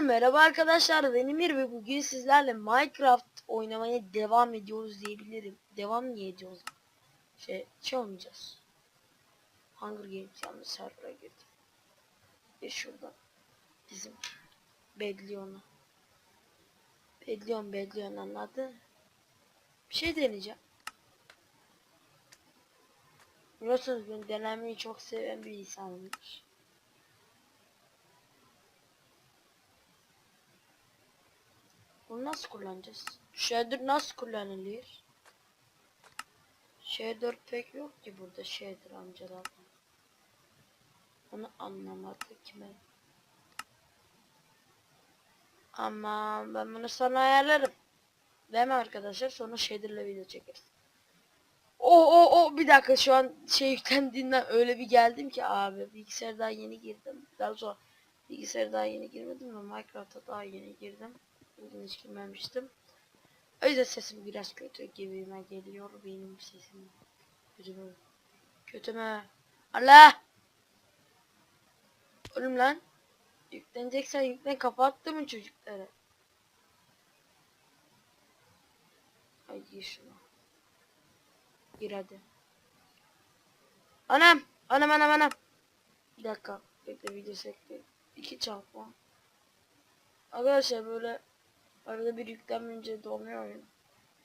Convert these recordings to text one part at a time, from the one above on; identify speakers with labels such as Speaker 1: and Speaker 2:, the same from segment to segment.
Speaker 1: Herkese merhaba arkadaşlar benim Emir ve bugün sizlerle Minecraft oynamaya devam ediyoruz diyebilirim. Devam niye ediyoruz? Şey, şey olmayacağız. Hunger Games yanlış server'a girdim. Ve şuradan bizim Bedlion'a. Bedlion Bedlion anladı. Bir şey deneyeceğim. Biliyorsunuz ben denemeyi çok seven bir insanımdır. Bunu nasıl kullanacağız? Shader nasıl kullanılıyor? Shader pek yok ki burada shader amcalar. Onu anlamadı ki ben. Ama ben bunu sonra ayarlarım. Değil mi arkadaşlar? Sonra shader'la video çekeriz. O o o bir dakika şu an şey yüklendiğinden öyle bir geldim ki abi bilgisayar daha yeni girdim. Daha sonra bilgisayar daha yeni girmedim ve Minecraft'a daha yeni girdim. Bugün hiç girmemiştim. O yüzden sesim biraz kötü gibime geliyor benim sesim. Kötü mü? Kötü mü? Allah! Oğlum lan. Yükleneceksen yüklen kapattı mı çocukları? Ay gir şuna. Gir hadi. Anam! Anam anam anam! Bir dakika. Bekle video sekti. İki çarpma. Arkadaşlar böyle arada bir yüklenmeyince donuyor oyun.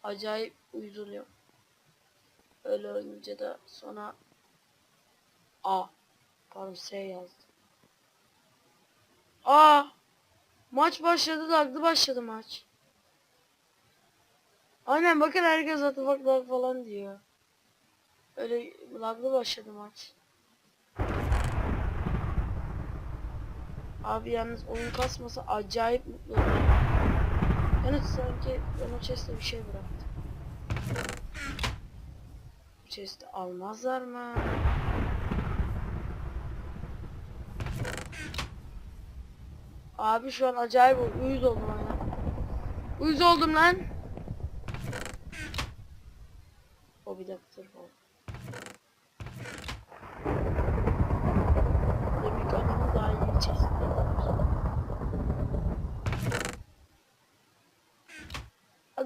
Speaker 1: Acayip uyuzuluyor. Öyle olunca da sonra A pardon S yazdı. A maç başladı laglı başladı maç. Aynen bakın herkes atı bak lag falan diyor. Öyle laglı başladı maç. Abi yalnız oyun kasmasa acayip mutlu olurum. Yani sanki ben o chest'e bir şey bıraktım. Bu chest'i almazlar mı? Abi şu an acayip uyuz oldum ya. Uyuz oldum lan. O bir dakika dur o. Demek adamı daha iyi chest'te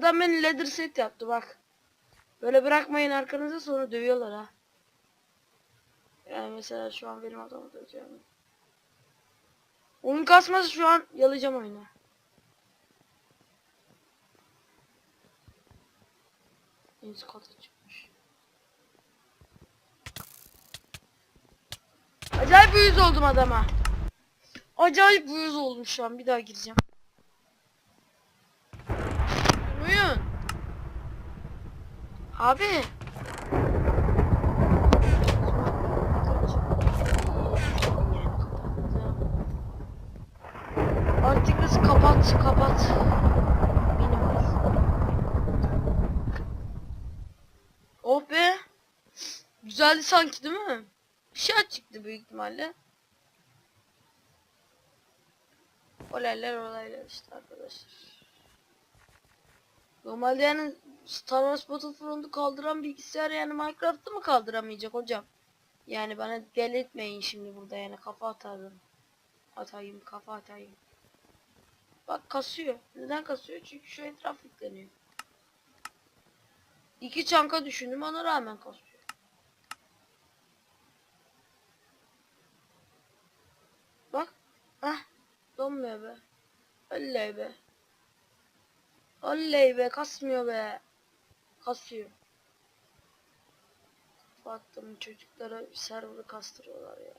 Speaker 1: Adam beni leather set yaptı bak. Böyle bırakmayın arkanıza sonra dövüyorlar ha. Yani mesela şu an benim adamı döveceğim. Oyun kasması şu an yalayacağım oyunu. Kata çıkmış. Acayip uyuz oldum adama. Acayip uyuz oldum şu an. Bir daha gireceğim. Abi. Artık biz kapat kapat. Benim Oh be. Güzeldi sanki değil mi? Bir şey çıktı büyük ihtimalle. Olaylar olaylar işte arkadaşlar. Normalde yani Star Wars Battlefront'u kaldıran bilgisayar yani Minecraft'ı mı kaldıramayacak hocam? Yani bana delirtmeyin şimdi burada yani kafa atarım. Atayım kafa atayım. Bak kasıyor. Neden kasıyor? Çünkü şu etraf yükleniyor. İki çanka düşündüm ona rağmen kasıyor. Bak. Ah. Donmuyor be. Öyle be. Oley be kasmıyor be. Kasıyor. Baktım çocuklara server'ı kastırıyorlar ya.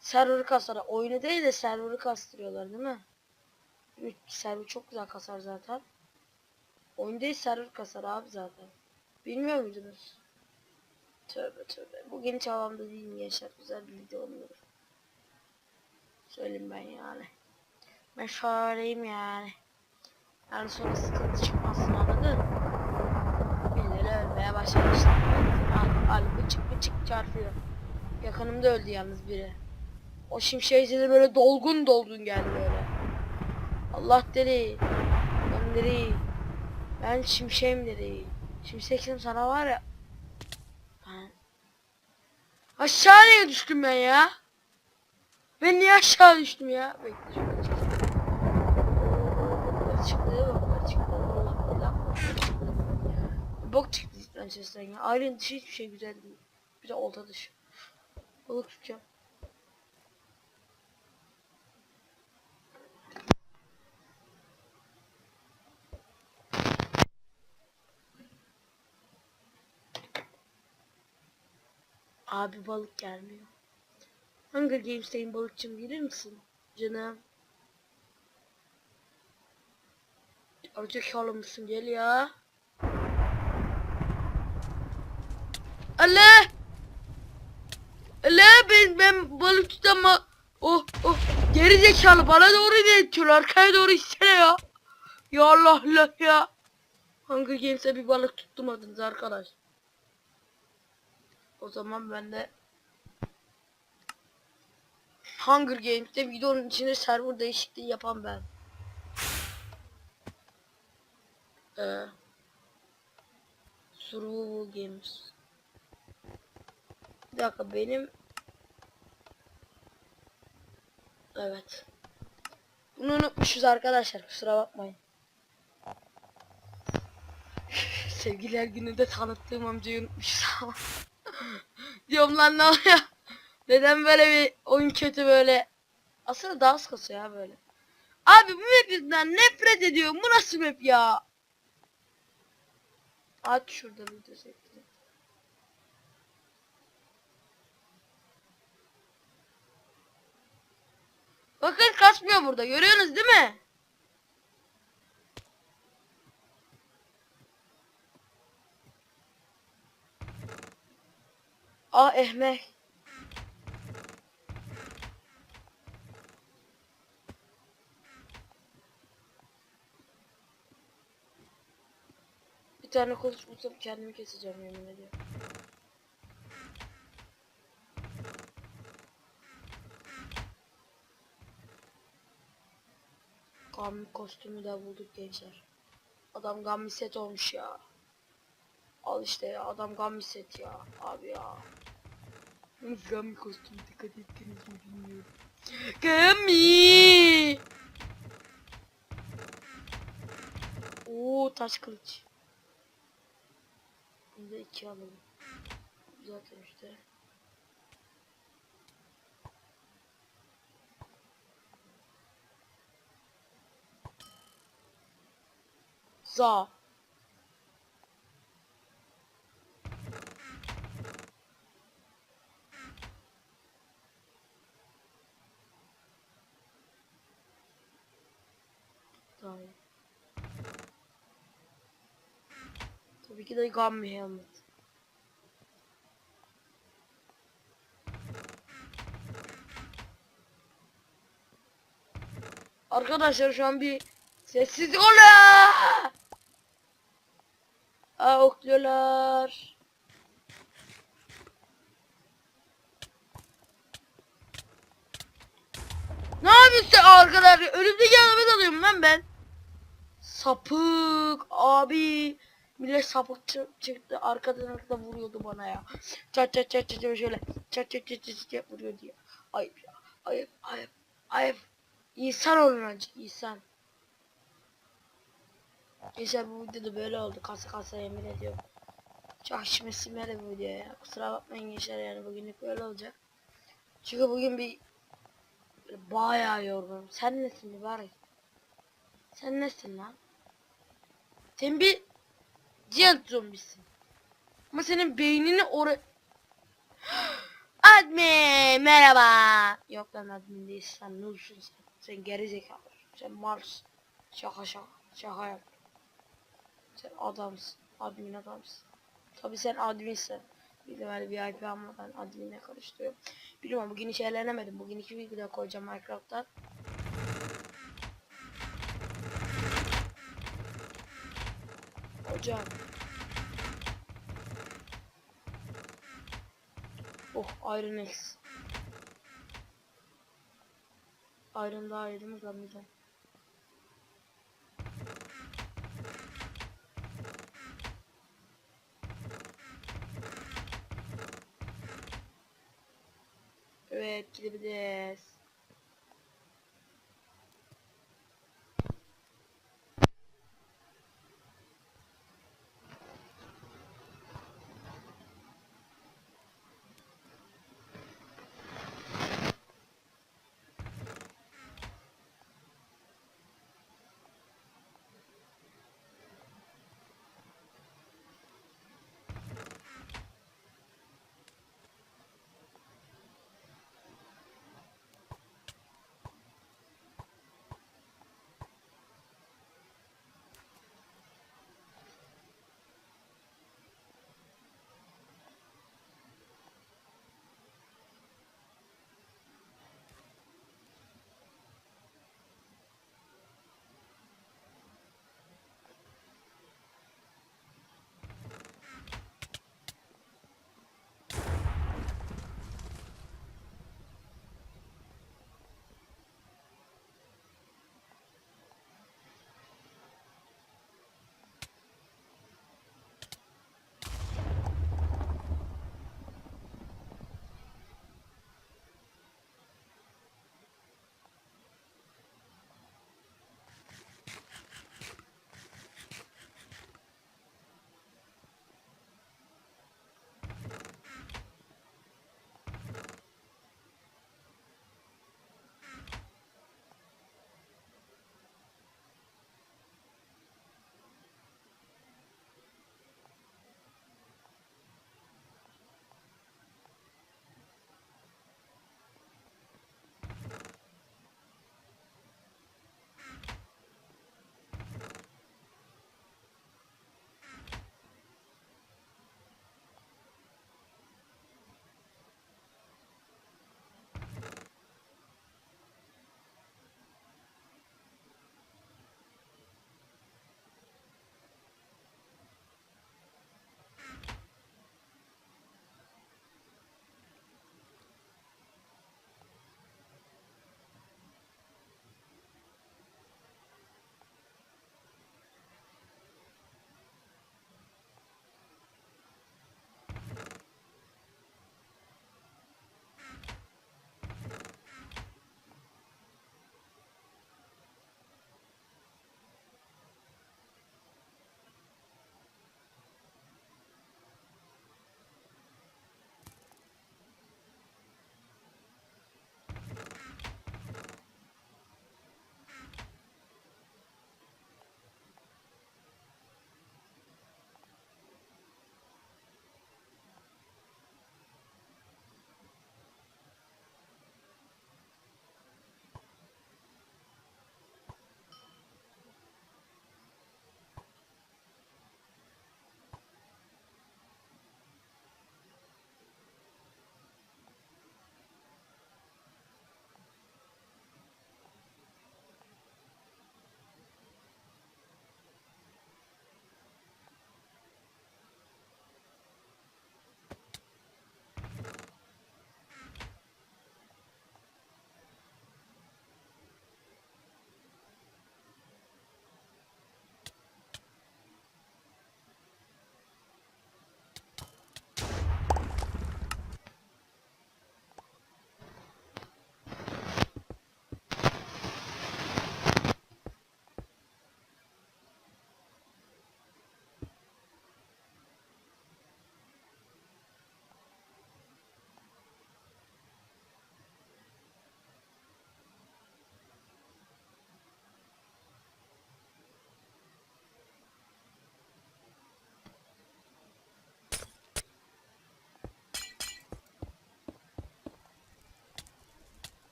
Speaker 1: Server'ı kastırıyorlar. Oyunu değil de server'ı kastırıyorlar değil mi? Server çok güzel kasar zaten. Oyun değil server kasar abi zaten. Bilmiyor muydunuz? Tövbe tövbe. Bu geniş havamda değil mi gençler? Güzel bir video olmuyor. Söyleyeyim ben yani. Ben söyleyeyim yani. Yani sonra sıkıntı anladın? yavaş. Al, al bıçık bıçık çarpıyor. Yakınımda öldü yalnız biri. O şimşeği de böyle dolgun dolgun geldi böyle. Allah deli. Ben deli. Ben şimşeğim deli. Şimşeksin sana var ya. Ben... Aşağıya düştüm ben ya. Ben niye aşağı düştüm ya? Bekle şöyle çıktı. Çıktı bak çıktı. Bok çıktı cidden sesten ya. Ailenin dışı hiçbir şey güzel değil. Bir de olta dışı. Balık tutacağım. Abi balık gelmiyor. Hunger Games'teyim balıkçım gelir misin? Canım. Arıcık mısın gel ya. Allah! Allah ben ben balık tutamam. Oh oh geri zekalı bana doğru geçiyor arkaya doğru istene ya. Ya Allah Allah ya. Hunger Games'e bir balık tutturmadınız arkadaş. O zaman ben de Hunger Games'te videonun içine server değişikliği yapan ben. Ee, Survival Games. Bir dakika benim Evet. Bunu unutmuşuz arkadaşlar kusura bakmayın. Sevgililer gününde tanıttığım amcayı unutmuşuz ama. Diyorum lan ne oluyor? Neden böyle bir oyun kötü böyle? Aslında daha kasıyor ya böyle. Abi bu map nefret ediyorum. Bu nasıl map ya? Aç şurada video çekti. Bakın kasmıyor burada. Görüyorsunuz değil mi? Ah ehmek. Bir tane konuşmasam kendimi keseceğim yemin ediyorum. Gammi kostümü de bulduk gençler. Adam gammi set olmuş ya. Al işte ya adam gammi set ya abi ya. Gammi kostümü dikkat ettiniz mi bilmiyorum. Gammi! Oo taş kılıç. Bunu da iki alalım. Zaten işte. Za. İyi. Tabii ki de Gummy Helmet. Arkadaşlar şu an bir sessiz ola. Aa okluyorlar. Ne yapıyorsun sen arkadaşlar? Önümdeki adamı alıyorum lan ben. Sapık abi. Millet sapık çı- çıktı arkadan da vuruyordu bana ya. Çat çat çat çat şöyle. Çat çat çat çat çat vuruyor diye. Ayıp ya. Ayıp ayıp ayıp. İnsan olun önce insan. Gençler bu videoda böyle oldu. Kasa kasa yemin ediyorum. Çok şimdi simere bu video ya. Kusura bakmayın gençler yani bugünlük böyle olacak. Çünkü bugün bir bayağı yorgunum. Sen nesin mübarek? Sen nesin lan? Sen bir cihat zombisin. Ama senin beynini oraya... Admin merhaba. Yok lan admin değil sen nulsun sen. Sen gerizekalı. Sen Mars. Şaka şaka. Şaka yap. Sen adamsın. Admin adamsın. Tabi sen adminsin. Bir de böyle VIP almadan adminle karıştırıyorum. Bilmiyorum bugün hiç eğlenemedim. Bugün iki video koyacağım Minecraft'tan. Hocam. Oh Iron X. Iron daha iyi değil mi Evet gidebiliriz.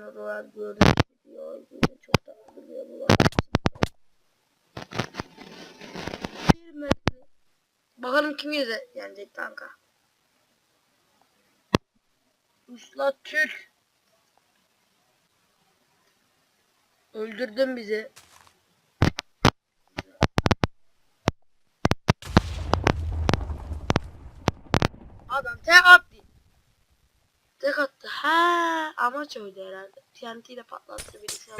Speaker 1: sınırlar gördüğünüz gibi yine çok da duruyor bu Bir metre. Bakalım kim yenecek kanka. Usta Türk. Öldürdün bizi. Adam te. Amaç oydu herhalde. TNT ile patlattı bilgisayar.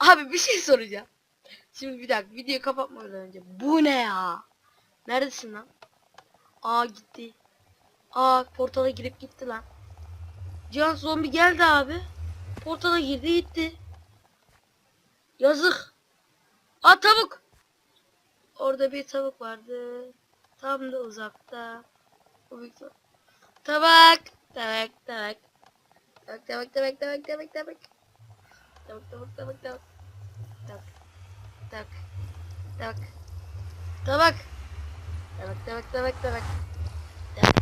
Speaker 1: Abi bir şey soracağım. Şimdi bir dakika videoyu kapatmadan önce. Bu ne ya? Neredesin lan? Aa gitti. Aa portala girip gitti lan. Cihan zombi geldi abi. Portala girdi gitti. Yazık. Aa tavuk. Orada bir tavuk vardı. Tam da uzakta. Tabak. Tabak tabak. Tabak tabak tabak tabak tabak tabak. Tabak tabak tabak tabak. Tabak. Tabak. Tabak. Tabak. Tabak tabak tabak tabak. Tabak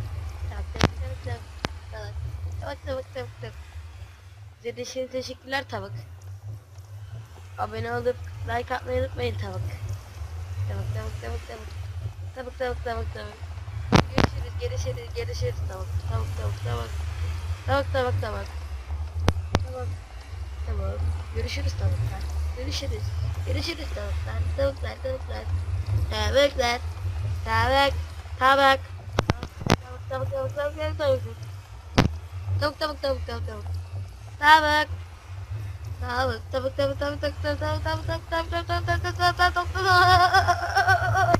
Speaker 1: tabak tabak tabak. Tabak. Tabak tabak tabak tabak. De için teşekkürler tavuk. Abone olup like atmayı unutmayın tavuk. Tavuk tavuk tavuk tavuk. Tavuk tavuk tavuk tavuk. Görüşürüz görüşürüz görüşürüz tavuk. Tavuk tavuk tavuk. Tavuk tavuk tavuk. Tavuk. Tavuk. Görüşürüz tavuklar. Görüşürüz. Görüşürüz tavuklar. Tavuklar tavuklar. Tavuklar. Tavuk. Tavuk. Tavuk tavuk tavuk tavuk tavuk tavuk. Tavuk tavuk tavuk tavuk tavuk. Tawek. Tawek, tawek, tawek, tawek, tawek, tawek, tawek, tawek, tawek, tawek, tawek, tawek, tawek, tawek, tawek, tawek,